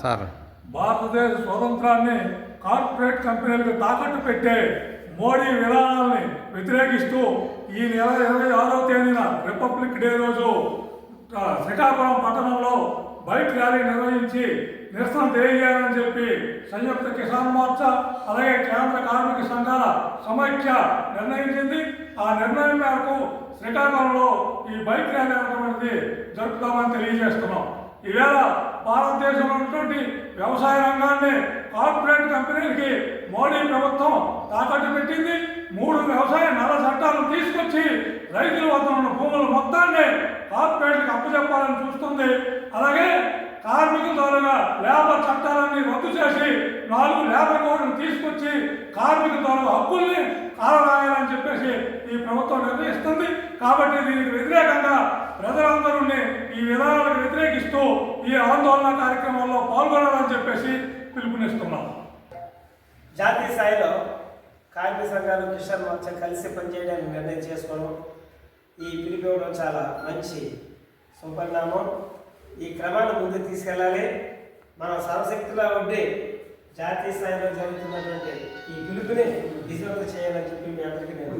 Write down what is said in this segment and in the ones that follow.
Sir. భారతదేశ స్వతంత్రాన్ని corporate కంపెనీలకు తాకట్టు పెట్టే మోడీ విధానాల్ని వ్యతిరేకిస్తూ ఈ నెల ఇరవై ఆరవ తేదీన రిపబ్లిక్ డే రోజు శ్రీకాకుళం పట్టణంలో బైక్ ర్యాలీ నిర్వహించి నిరసన తెలియజేయాలని చెప్పి సంయుక్త కిసాన్ మోర్చా అలాగే కేంద్ర కార్మిక సంఘాల సమైక్య నిర్ణయించింది. ఆ నిర్ణయం మేరకు శ్రీకాకుళంలో ఈ బైక్ ర్యాలీ అనేటువంటిది జరుపుతామని తెలియజేస్తున్నాం. ఈవేళ భారతదేశంలో ఉన్నటువంటి వ్యవసాయ రంగాన్ని కార్పొరేట్ కంపెనీలకి మోడీ ప్రభుత్వం తాకట్టు పెట్టింది. మూడు వ్యవసాయ నల్ల చట్టాలను తీసుకొచ్చి రైతుల వద్ద ఉన్న భూముల మొత్తాన్ని కార్పొరేట్లకు అప్పచెప్పాలని చూస్తుంది. అలాగే కార్మికుల ద్వారా లేబర్ చట్టాలన్నీ రద్దు చేసి నాలుగు లేబర్ కోడ్ను తీసుకొచ్చి కార్మిక ద్వారా హక్కుల్ని కాలరాయాలని చెప్పేసి ఈ ప్రభుత్వం నిర్ణయిస్తుంది. కాబట్టి దీనికి వ్యతిరేకంగా ప్రజలందరూ ఈ విధానాలకు వ్యతిరేకిస్తూ ఈ ఆందోళన కార్యక్రమంలో పాల్గొనాలని చెప్పేసి పిలుపునిస్తున్నాం. జాతీయ స్థాయిలో కార్మిక సంఘాలు కిషన్ మోర్చా కలిసి పనిచేయడానికి నిర్ణయం చేసుకోవడం ఈ పిలుపు ఇవ్వడం చాలా మంచి సుపరిణామం. ఈ క్రమాన్ని ముందుకు తీసుకెళ్ళాలి. మనం సర్వశక్తిగా ఉండి జాతీయ స్థాయిలో జరుగుతున్నటువంటి ఈ పిలుపుని విజయవంతం చేయాలని చెప్పి మీ అందరికీ నేను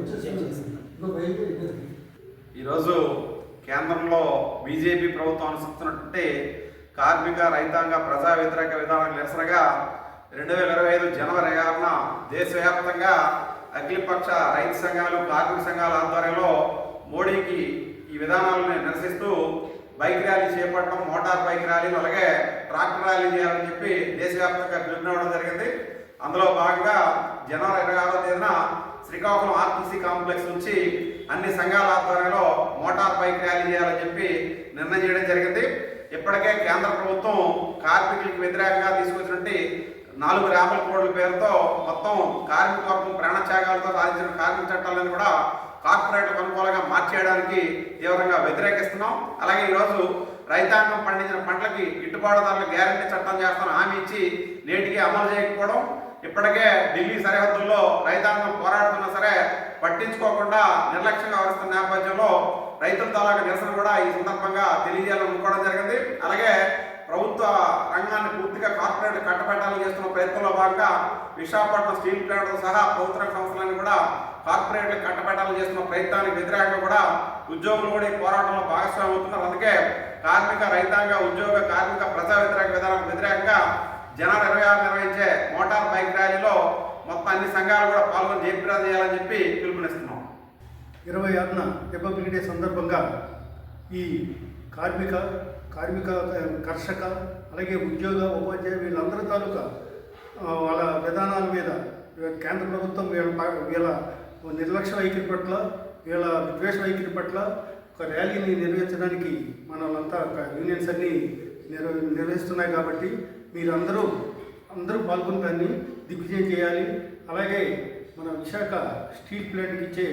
ఈరోజు కేంద్రంలో బీజేపీ ప్రభుత్వం అనుసరిస్తున్నటువంటి కార్మిక రైతాంగ ప్రజా వ్యతిరేక విధానాలకు నిరసనగా రెండు వేల ఇరవై ఐదు జనవరి ఆరున దేశవ్యాప్తంగా అఖిలపక్ష రైతు సంఘాలు కార్మిక సంఘాల ఆధ్వర్యంలో మోడీకి ఈ విధానాలను నిరసిస్తూ బైక్ ర్యాలీ చేపట్టడం మోటార్ బైక్ ర్యాలీలు అలాగే ట్రాక్టర్ ర్యాలీ చేయాలని చెప్పి దేశవ్యాప్తంగా పిలుపునివ్వడం జరిగింది. అందులో భాగంగా జనవరి ఇరవై ఆరో తేదీన శ్రీకాకుళం ఆర్టీసీ కాంప్లెక్స్ నుంచి అన్ని సంఘాల ఆధ్వర్యంలో మోటార్ బైక్ ర్యాలీ చేయాలని చెప్పి నిర్ణయం చేయడం జరిగింది. ఇప్పటికే కేంద్ర ప్రభుత్వం కార్మికులకు వ్యతిరేకంగా తీసుకొచ్చినట్టు నాలుగు రేపల కోడ్ల పేరుతో మొత్తం కార్మిక వర్గం ప్రాణత్యాగాలతో సాధించిన కార్మిక చట్టాలను కూడా కార్పొరేట్లకు అనుకూలంగా మార్చేయడానికి తీవ్రంగా వ్యతిరేకిస్తున్నాం. అలాగే ఈరోజు రైతాంగం పండించిన పంటలకి గిట్టుబాటు ధరల గ్యారంటీ చట్టం చేస్తాను హామీ ఇచ్చి నేటికి అమలు చేయకపోవడం ఇప్పటికే ఢిల్లీ సరిహద్దుల్లో రైతాంగం పోరాడుతున్నా సరే పట్టించుకోకుండా నిర్లక్ష్యంగా వస్తున్న నేపథ్యంలో రైతుల తాలూకా నిరసన కూడా ఈ సందర్భంగా తెలియజేయాలనుకోవడం జరిగింది. అలాగే ప్రభుత్వ రంగాన్ని పూర్తిగా కార్పొరేట్ కట్టబెట్టాలని చేస్తున్న ప్రయత్నంలో భాగంగా విశాఖపట్నం స్టీల్ ప్లాంట్తో సహా ప్రభుత్వ సంస్థలను సంస్థలన్నీ కూడా కార్పొరేట్లు కట్టబెట్టాలని చేస్తున్న ప్రయత్నానికి వ్యతిరేకంగా కూడా ఉద్యోగులు కూడా ఈ పోరాటంలో భాగస్వామి అవుతున్నారు. అందుకే కార్మిక రైతాంగ ఉద్యోగ కార్మిక ప్రజా వ్యతిరేక విధానం వ్యతిరేకంగా జనవరి ఇరవై ఆరు నిర్వహించే మోటార్ బైక్ ర్యాలీలో మొత్తం అన్ని సంఘాలు కూడా పాల్గొని జయప్రదం చేయాలని చెప్పి పిలుపునిస్తున్నాం. ఇరవై ఆరున రిపబ్లిక్ డే సందర్భంగా ఈ కార్మిక కార్మిక కర్షక అలాగే ఉద్యోగ ఉపాధ్యాయ వీళ్ళందరి తాలూకా వాళ్ళ విధానాల మీద కేంద్ర ప్రభుత్వం వీళ్ళ వీళ్ళ నిర్లక్ష్య వైఖరి పట్ల వీళ్ళ విద్వేష వైఖరి పట్ల ఒక ర్యాలీని నిర్వహించడానికి మనలంతా ఒక యూనియన్స్ అన్నీ నిర్వ నిర్వహిస్తున్నాయి కాబట్టి మీరందరూ అందరూ పాల్గొని దాన్ని దిగ్విజయం చేయాలి. అలాగే మన విశాఖ స్టీల్ ప్లాంట్కి ఇచ్చే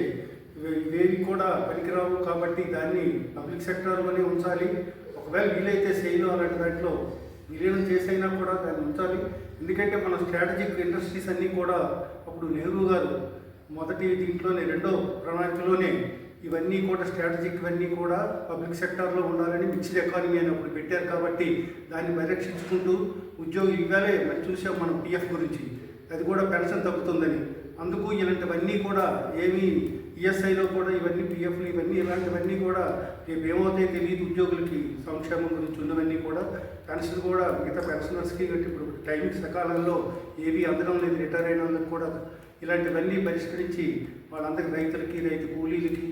ఇవేవి కూడా పనికిరావు కాబట్టి దాన్ని పబ్లిక్ సెక్టర్లోనే ఉంచాలి. ఒకవేళ వీలైతే సెయిల్ అలాంటి దాంట్లో విలీనం చేసైనా కూడా దాన్ని ఉంచాలి. ఎందుకంటే మన స్ట్రాటజిక్ ఇండస్ట్రీస్ అన్నీ కూడా అప్పుడు నెహ్రూ గారు మొదటి దీంట్లోనే రెండో ప్రణాళికలోనే ఇవన్నీ కూడా స్ట్రాటజిక్ ఇవన్నీ కూడా పబ్లిక్ సెక్టార్లో ఉండాలని మిక్స్డ్ ఎకానమీ అని అప్పుడు పెట్టారు కాబట్టి దాన్ని పరిరక్షించుకుంటూ ఉద్యోగం ఇవ్వాలే మరి చూసాం మనం పిఎఫ్ గురించి. అది కూడా పెన్షన్ తగ్గుతుందని. అందుకు ఇలాంటివన్నీ కూడా ఏమీ ఈఎస్ఐలో కూడా ఇవన్నీ పిఎఫ్లు ఇవన్నీ ఇలాంటివన్నీ కూడా రేపు ఏమవుతాయి తెలియదు ఉద్యోగులకి. సంక్షేమం గురించి ఉన్నవన్నీ కూడా పెన్షన్ కూడా మిగతా పెన్షనర్స్కి ఇప్పుడు టైం సకాలంలో ఏవి అందడం లేదు రిటైర్ అయిన వాళ్ళకి కూడా ఇలాంటివన్నీ పరిష్కరించి వాళ్ళందరికీ రైతులకి రైతు కూలీలకి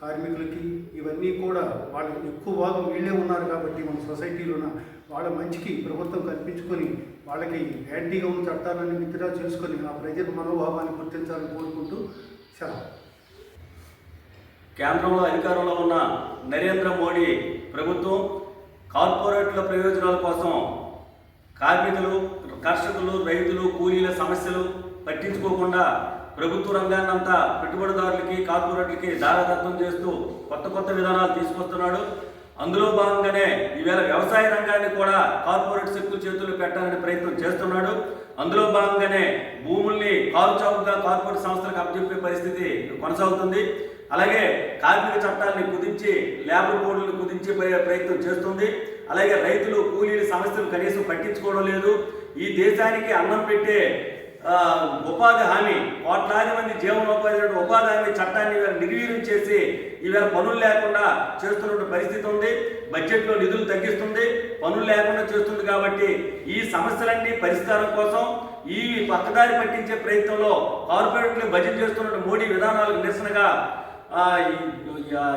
కార్మికులకి ఇవన్నీ కూడా వాళ్ళు ఎక్కువ భాగం వీళ్ళే ఉన్నారు కాబట్టి మన సొసైటీలోన వాళ్ళ మంచికి ప్రభుత్వం కల్పించుకొని వాళ్ళకి యాంటీగా ఉన్న చట్టాలని విత్డ్రా చేసుకొని ఆ ప్రజల మనోభావాన్ని గుర్తించాలని కోరుకుంటూ సెలవు. కేంద్రంలో అధికారంలో ఉన్న నరేంద్ర మోడీ ప్రభుత్వం కార్పొరేట్ల ప్రయోజనాల కోసం కార్మికులు కర్షకులు రైతులు కూలీల సమస్యలు పట్టించుకోకుండా ప్రభుత్వ రంగాన్ని అంతా పెట్టుబడిదారులకి కార్పొరేట్లకి దారదత్తం చేస్తూ కొత్త కొత్త విధానాలు తీసుకొస్తున్నాడు. అందులో భాగంగానే ఈవేళ వ్యవసాయ రంగాన్ని కూడా కార్పొరేట్ శక్తుల చేతులు పెట్టాలని ప్రయత్నం చేస్తున్నాడు. అందులో భాగంగానే భూముల్ని కారు చౌకగా కార్పొరేట్ సంస్థలకు అప్పచెప్పే పరిస్థితి కొనసాగుతుంది. అలాగే కార్మిక చట్టాలని కుదించి లేబర్ కోడ్లను కుదించే ప్రయత్నం చేస్తుంది. అలాగే రైతులు కూలీల సమస్యలు కనీసం పట్టించుకోవడం లేదు. ఈ దేశానికి అన్నం పెట్టే ఉపాధి హామీ. కోట్లాది మంది జీవనోపాధి ఉపాధి హామీ చట్టాన్ని ఇవాళ నిర్వీర్యం చేసి ఇవాళ పనులు లేకుండా చేస్తున్న పరిస్థితి ఉంది. బడ్జెట్లో నిధులు తగ్గిస్తుంది. పనులు లేకుండా చేస్తుంది కాబట్టి ఈ సమస్యలన్నీ పరిష్కారం కోసం ఈ పక్కదారి పట్టించే ప్రయత్నంలో కార్పొరేట్లు బడ్జెట్ చేస్తున్న మోడీ విధానాలకు నిరసనగా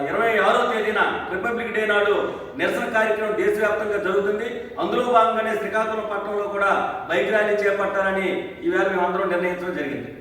ఇరవై ఆరో తేదీన రిపబ్లిక్ డే నాడు నిరసన కార్యక్రమం దేశవ్యాప్తంగా జరుగుతుంది. అందులో భాగంగానే శ్రీకాకుళం పట్టణంలో కూడా బైక్ ర్యాలీ చేపట్టాలని ఈవేళ మేమందరం నిర్ణయించడం జరిగింది.